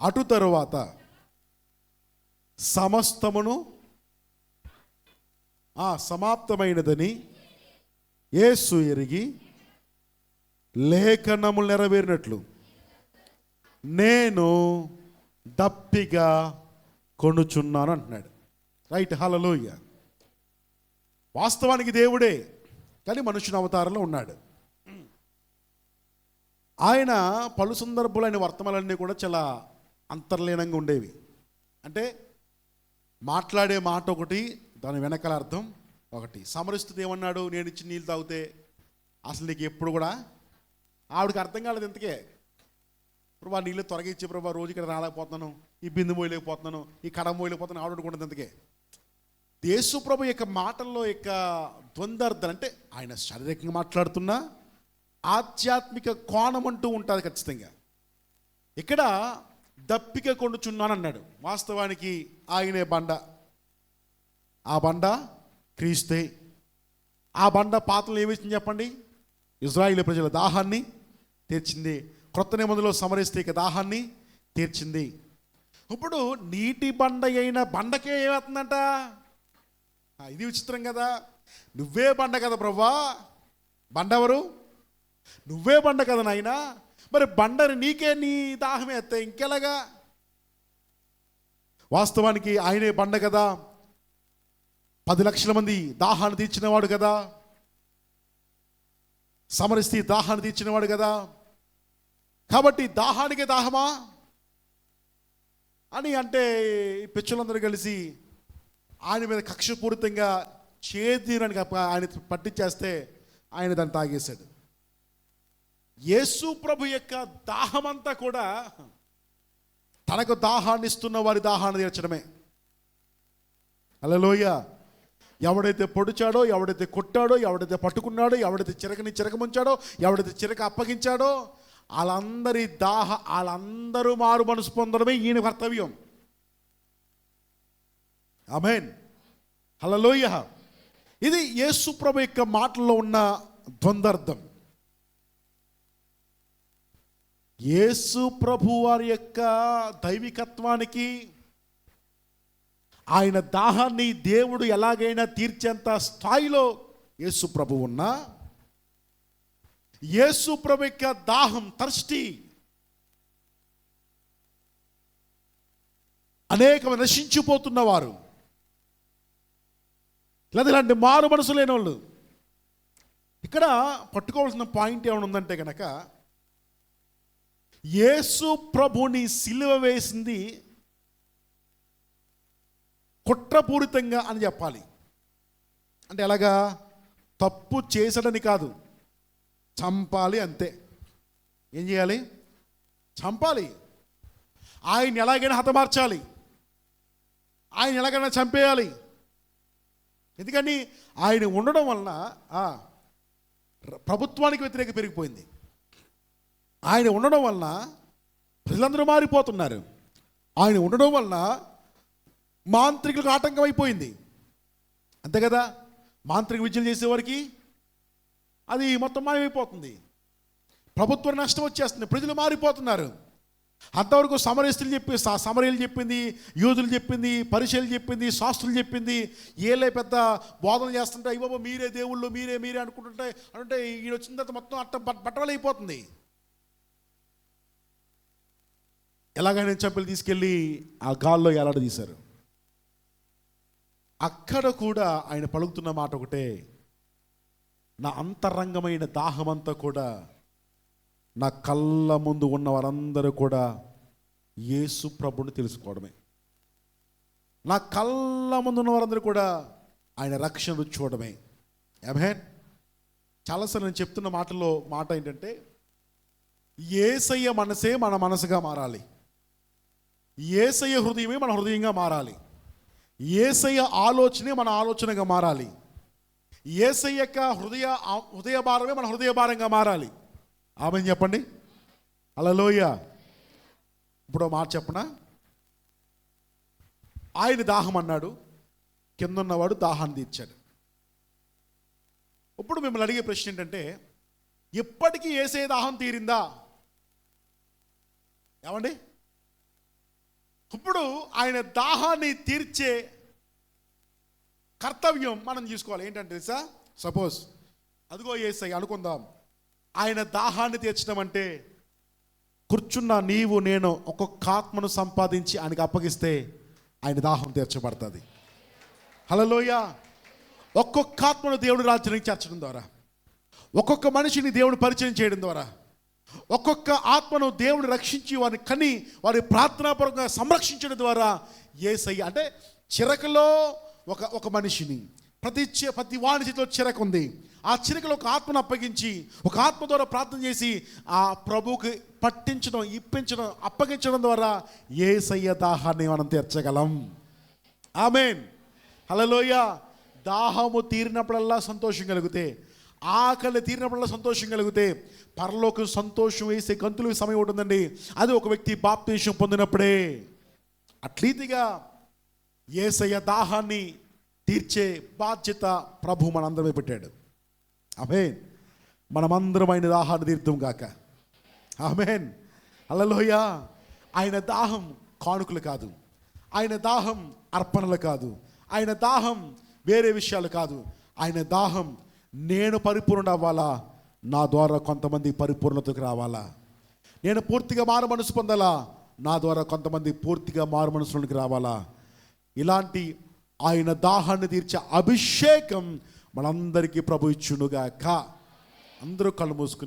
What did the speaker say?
అటు తరువాత సమస్తమును ఆ సమాప్తమైనదని యేసు ఎరిగి లేఖనములు నెరవేరినట్లు నేను దప్పిగా కొనుచున్నాను అంటున్నాడు. రైట్ హలలోయ వాస్తవానికి దేవుడే కానీ మనుషుని అవతారంలో ఉన్నాడు. ఆయన పలు సందర్భాలు ఆయన వర్తమాలన్నీ కూడా చాలా అంతర్లీనంగా ఉండేవి. అంటే మాట్లాడే మాట ఒకటి దాని వెనకాల అర్థం ఒకటి. సమరిస్తుంది ఏమన్నాడు? నేను ఇచ్చి నీళ్ళు తాగితే అసలు నీకు ఎప్పుడు కూడా ఆవిడకి అర్థం కాలేదు ఇంతకే. ప్రభా నీళ్ళు త్వరగా ఇచ్చే ప్రభా రోజు ఇక్కడ రాలేకపోతున్నాను. ఈ బిందు మోయలేకపోతున్నాను. ఈ కడ మోయలేకపోతున్నాను. ఆవిడ అనుకుంటుంది ఇంతకే. దేశు ప్రభు యొక్క మాటల్లో యొక్క ద్వందార్థం అంటే ఆయన శారీరకంగా మాట్లాడుతున్నా ఆధ్యాత్మిక కోణం అంటూ ఉంటుంది ఖచ్చితంగా. ఇక్కడ దప్పిక కొండుచున్నాను అన్నాడు వాస్తవానికి ఆయనే బండ. ఆ బండ క్రీస్తే. ఆ బండ పాత్రలు ఏమిచ్చింది చెప్పండి? ఇజ్రాయిల్ ప్రజల దాహాన్ని తీర్చింది. క్రొత్త నిబంధనలో సమరిస్తే దాహాన్ని తీర్చింది. ఇప్పుడు నీటి బండ అయిన బండకే ఏమవుతుందంట? ఇది విచిత్రం కదా. నువ్వే బండ కదా ప్రవ్వా. బండ ఎవరు నువ్వే బండ కదా నాయనా. మరి బండని నీకే నీ దాహం ఎత్తే ఇంకెలాగా? వాస్తవానికి ఆయనే బండ కదా. పది లక్షల మంది దాహాన్ని తీర్చినవాడు కదా. సమరస్థి దాహాన్ని తీర్చినవాడు కదా. కాబట్టి దాహానికి దాహమా? అని అంటే పిచ్చులందరూ కలిసి ఆయన మీద కక్షపూరితంగా చేదీరని ఆయన పట్టించేస్తే ఆయన దాన్ని తాగేశాడు. యేసు ప్రభు యొక్క దాహమంతా కూడా తనకు దాహాన్ని ఇస్తున్న వారి దాహాన్ని తీర్చడమే. అలలోయ ఎవడైతే పొడిచాడో ఎవడైతే కొట్టాడో ఎవడైతే పట్టుకున్నాడో ఎవడైతే చిరకని చిరకముంచాడో ఎవడైతే చిరక అప్పగించాడో వాళ్ళందరి దాహ వాళ్ళందరూ మారు మనసు పొందడమే ఈయన కర్తవ్యం. అమేన్ హలలోయ ఇది యేసు ప్రభు యొక్క మాటల్లో ఉన్న ద్వందార్థం యేసు ప్రభు వారి యొక్క దైవికత్వానికి ఆయన దాహాన్ని దేవుడు ఎలాగైనా తీర్చేంత స్థాయిలో యేసు ప్రభు ఉన్నా యేసు ప్రభు యొక్క దాహం తర్స్టి అనేక నశించిపోతున్న వారు. లేదా ఇలాంటి మారు మనసు లేని వాళ్ళు ఇక్కడ పట్టుకోవాల్సిన పాయింట్ ఏమైనా ఉందంటే కనుక యేసు ప్రభుని సిలువ వేసింది కుట్రపూరితంగా అని చెప్పాలి. అంటే ఎలాగా? తప్పు చేసడని కాదు. చంపాలి అంతే. ఏం చేయాలి? చంపాలి. ఆయన ఎలాగైనా హతమార్చాలి. ఆయన ఎలాగైనా చంపేయాలి. ఎందుకని? ఆయన ఉండడం వలన ప్రభుత్వానికి వ్యతిరేక పెరిగిపోయింది. ఆయన ఉండడం వలన ప్రజలందరూ మారిపోతున్నారు. ఆయన ఉండడం వలన మాంత్రికులకు ఆటంకం అయిపోయింది. అంతే కదా? మాంత్రిక విద్యలు చేసేవారికి అది మొత్తం మాయమైపోతుంది. ప్రభుత్వం నష్టం వచ్చేస్తుంది. ప్రజలు మారిపోతున్నారు. అంతవరకు సమరస్తులు చెప్పి స- సమరయులు చెప్పింది యూదులు చెప్పింది పరిచయలు చెప్పింది శాస్త్రులు చెప్పింది ఏలే పెద్ద బోధన చేస్తుంటే ఇవ్వబో మీరే దేవుళ్ళు మీరే మీరే అనుకుంటుంటే అంటే ఈయన వచ్చిన తర్వాత మొత్తం అట్ట బట్టలు అయిపోతుంది ఎలాగైనా చెప్పలు తీసుకెళ్ళి ఆ గాల్లో ఎలాడదీశారు అక్కడ కూడా ఆయన పలుకుతున్న మాట ఒకటే నా అంతరంగమైన దాహమంతా కూడా నా కళ్ళ ముందు ఉన్న వారందరూ కూడా యేసు ప్రభుని తెలుసుకోవడమే. నా కళ్ళ ముందు ఉన్న వారందరూ కూడా ఆయన రక్షణ చూడడమే. అభేన్ చాలాసార్లు నేను చెప్తున్న మాటలో మాట ఏంటంటే ఏసయ్య మనసే మన మనసుగా మారాలి. ఏసయ్య హృదయమే మన హృదయంగా మారాలి. ఏసయ్య ఆలోచనే మన ఆలోచనగా మారాలి. ఏసయ్య యొక్క హృదయ హృదయ భారమే మన హృదయ భారంగా మారాలి. ఆమె చెప్పండి. అలలోయ ఇప్పుడు మాట చెప్పనా? ఆయన దాహం అన్నాడు. కిందన్నవాడు దాహాన్ని తీర్చాడు. ఇప్పుడు మిమ్మల్ని అడిగే ప్రశ్న ఏంటంటే ఇప్పటికీ ఏసే దాహం తీరిందా? ఏమండి? ఇప్పుడు ఆయన దాహాన్ని తీర్చే కర్తవ్యం మనం తీసుకోవాలి ఏంటంటే తెలుసా? సపోజ్ అదిగో ఏసై అనుకుందాం. ఆయన దాహాన్ని తీర్చడం అంటే కూర్చున్న నీవు నేను ఒక్కొక్క ఆత్మను సంపాదించి ఆయనకి అప్పగిస్తే ఆయన దాహం తీర్చబడుతుంది. హలోయ ఒక్కొక్క ఆత్మను దేవుడు రాజ్యానికి చేర్చడం ద్వారా ఒక్కొక్క మనిషిని దేవుడు పరిచయం చేయడం ద్వారా ఒక్కొక్క ఆత్మను దేవుడు రక్షించి వారిని కని వారి ప్రార్థనాపూర్వకంగా సంరక్షించడం ద్వారా ఏసయ్య అంటే చిరకలో ఒక ఒక మనిషిని ప్రతి ప్రతి వాణి చేతిలో చిరక ఉంది. ఆ చిరకలో ఒక ఆత్మను అప్పగించి ఒక ఆత్మ ద్వారా ప్రార్థన చేసి ఆ ప్రభువుకి పట్టించడం ఇప్పించడం అప్పగించడం ద్వారా ఏసయ్య దాహాన్ని మనం తీర్చగలం. ఆమెన్. హలలోయ దాహము తీరినప్పుడల్లా సంతోషం కలిగితే ఆకలి తీరినప్పుడల్లా సంతోషం కలిగితే పరలోకం సంతోషం వేసే గంతులు సమయం ఉంటుందండి. అది ఒక వ్యక్తి బాప్తీషం పొందినప్పుడే అట్లీతిగా ఏసయ్య దాహాన్ని తీర్చే బాధ్యత ప్రభు మనందరమే పెట్టాడు. ఆమెన్. మనమందరం ఆయన దాహాన్ని తీర్థం కాక ఆమెన్. అలలోయ ఆయన దాహం కానుకలు కాదు. ఆయన దాహం అర్పణలు కాదు. ఆయన దాహం వేరే విషయాలు కాదు. ఆయన దాహం నేను పరిపూర్ణ అవ్వాలా? నా ద్వారా కొంతమంది పరిపూర్ణతకు రావాలా? నేను పూర్తిగా మారు మనసు పొందాలా? నా ద్వారా కొంతమంది పూర్తిగా మారు మనసులోనికి రావాలా? ఇలాంటి ఆయన దాహాన్ని తీర్చే అభిషేకం మనందరికీ ప్రభు ఇచ్చునుగాక. అందరూ కళ్ళు మూసుకుని